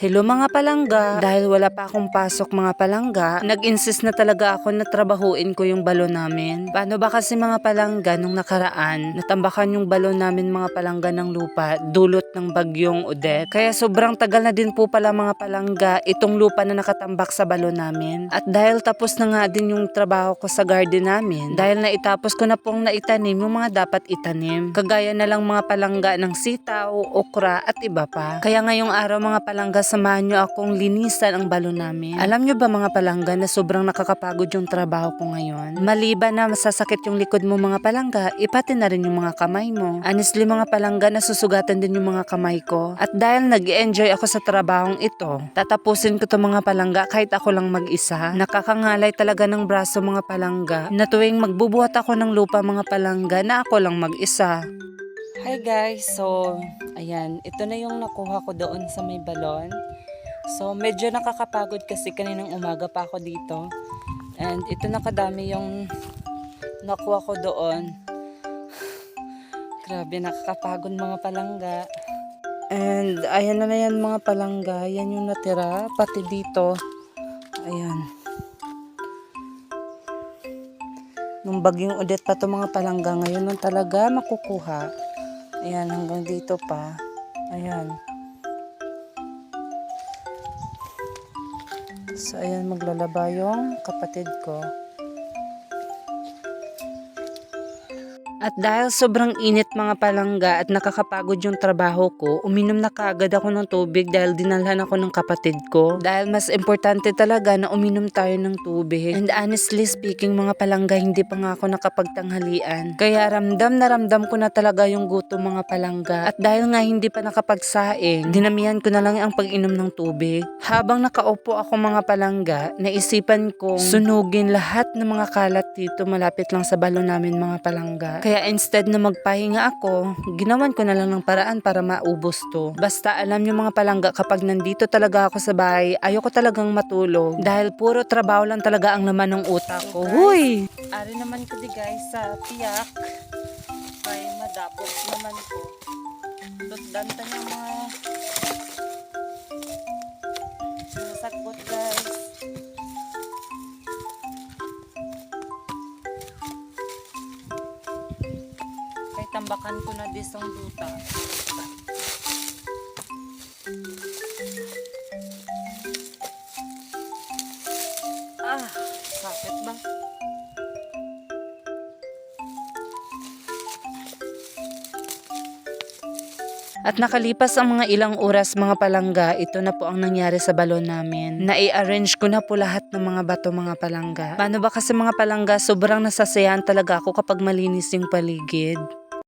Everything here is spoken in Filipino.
Hello mga palangga, dahil wala pa akong pasok mga palangga, nag-insist na talaga ako na trabahuin ko yung balon namin. Paano ba kasi mga palangga nung nakaraan, natambakan yung balon namin mga palangga ng lupa, dulot ng bagyong Odette. Kaya sobrang tagal na din po pala mga palangga itong lupa na nakatambak sa balon namin. At dahil tapos na nga din yung trabaho ko sa garden namin, dahil naitapos ko na pong naitanim yung mga dapat itanim. Kagaya na lang mga palangga ng sitaw, okra at iba pa. Kaya ngayong araw mga palangga, samahan nyo akong linisan ang balon namin. Alam nyo ba mga palangga na sobrang nakakapagod yung trabaho ko ngayon? Maliban na masasakit yung likod mo mga palangga, ipati na rin yung mga kamay mo. Honestly mga palangga, nasusugatan din yung mga kamay ko. At dahil nag enjoy ako sa trabahong ito, tatapusin ko to mga palangga kahit ako lang mag-isa. Nakakangalay talaga ng braso mga palangga na tuwing magbubuhat ako ng lupa mga palangga na ako lang mag-isa. Hi guys, so ayan, ito na yung nakuha ko doon sa may balon. So medyo nakakapagod kasi kaninang umaga pa ako dito. And ito na kadami yung nakuha ko doon. Grabe, nakakapagod mga palangga. And ayan na na yan mga palangga, yan yung natira, pati dito. Ayan. Nung bagyong ulit pa to mga palangga, ngayon lang talaga makukuha. Ayan, hanggang dito pa. Ayan. So, ayan, maglalaba yung kapatid ko. At dahil sobrang init mga palangga at nakakapagod yung trabaho ko, uminom na kaagad ako ng tubig dahil dinalhan ako ng kapatid ko. Dahil mas importante talaga na uminom tayo ng tubig. And honestly speaking mga palangga, hindi pa nga ako nakapagtanghalian. Kaya ramdam na ramdam ko na talaga yung gutom mga palangga. At dahil nga hindi pa nakapagsaing, dinamihan ko na lang ang pag-inom ng tubig. Habang nakaupo ako mga palangga, naisipan kong sunugin lahat ng mga kalat dito malapit lang sa balon namin mga palangga. Kaya instead na magpahinga ako, ginawan ko na lang ng paraan para maubos to. Basta alam niyo mga palangga, kapag nandito talaga ako sa bahay, ayoko talagang matulog. Dahil puro trabaho lang talaga ang laman ng utak ko. Huy! Ari naman ko di guys sa tiyak. Kay madapot naman ko. Tutdanta niya mga tambakan ko na disong duta. Ah, sakit ba? At nakalipas ang mga ilang oras mga palangga, ito na po ang nangyari sa balon namin. Na-arrange ko na po lahat ng mga bato mga palangga. Paano ba kasi mga palangga, sobrang nasasayahan talaga ako kapag malinis yung paligid.